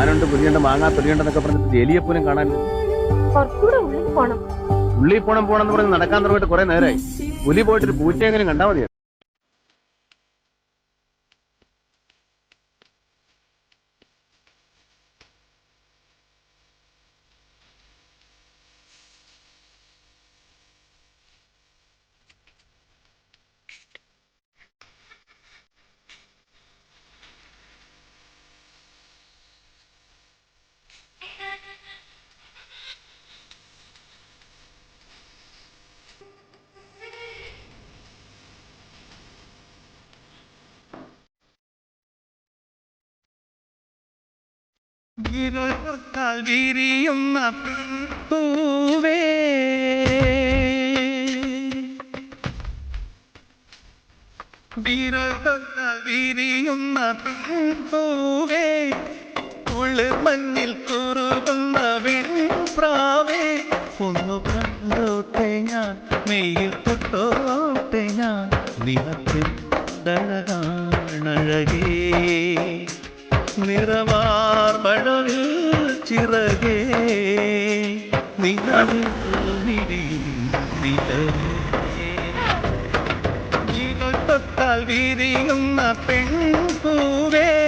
മാനുണ്ട് പുലിയുണ്ട് മാങ്ങാ തൊലിയുണ്ടെന്നൊക്കെ പറഞ്ഞിട്ട് എലിയെ പോലും കാണാൻ ഉള്ളിൽ പോണം. ഉള്ളി പോണം പോണെന്ന് പറഞ്ഞ് നടക്കാൻ തുടങ്ങിയിട്ട് കുറെ നേരമായി പുലി പോയിട്ടൊരു പൂച്ചയെങ്കിലും കണ്ടാ മതി വിരൽത്താൽ വിരിയുന്ന പൂവേ. വിരൽത്താൽ വിരിയുന്ന പൂവേ. ഉള്ളിൽ മഞ്ഞിൽ കുറുകുന്ന വെൺപ്രാവേ. ഒന്നു കണ്ടോട്ടെ ഞാൻ മെയിൽ തൊട്ടോട്ടെ ഞാൻ. നിനക്കെന്തഴകാണഴകേ നിറവാർമഴവിൽ ചിറകേ നിലവിൽ പെൺപൂവേ